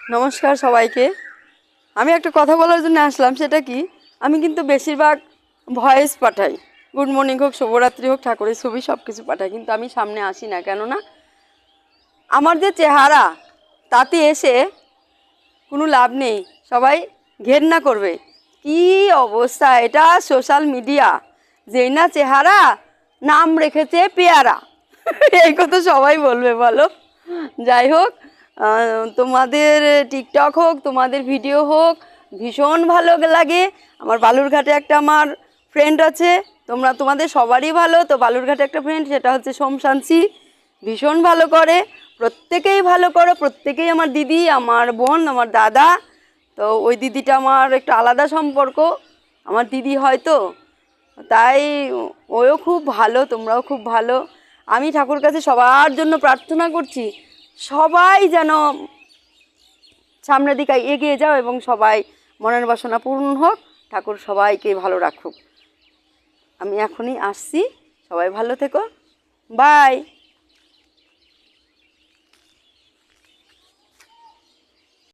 নমস্কার সবাইকে। আমি একটা কথা বলার জন্য আসলাম, সেটা কি? আমি কিন্তু বেশিরভাগ ভয়েস পাঠাই। গুড মর্নিং হোক, শুভরাত্রি হোক, ঠাকুরের ছবি সব কিছু পাঠাই, কিন্তু আমি সামনে আসি না। কেননা, আমার যে চেহারা, তাতে এসে কোনো লাভ নেই। সবাই ঘেন্না করবে। কি অবস্থা? এটা সোশ্যাল মিডিয়া। যেই না চেহারা, নাম রেখেছে পেয়ারা। এই কথা সবাই বলবে, বলো। যাই হোক তোমাদের টিকটক হোক, তোমাদের ভিডিও হোক, ভীষণ ভালো লাগে। আমার বালুরঘাটে একটা আমার ফ্রেন্ড আছে, তোমরা তোমাদের সবারই ভালো। তো বালুরঘাটে একটা ফ্রেন্ড সেটা হচ্ছে সোমশান্সি ভীষণ ভালো করে, প্রত্যেকেই ভালো করো, প্রত্যেকেই আমার দিদি, আমার বোন, আমার দাদা। তো ওই দিদিটা আমার একটু আলাদা সম্পর্ক, আমার দিদি হয়তো। তাই ওও খুব ভালো, তোমরাও খুব ভালো। আমি ঠাকুর কাছে সবার জন্য প্রার্থনা করছি সবাই যেন সামনের দিকে এগিয়ে যাও এবং সবাই মনের বাসনা পূর্ণ হোক, ঠাকুর সবাইকে ভালো রাখুক। আমি এখনই আসছি, সবাই ভালো থেকো। বাই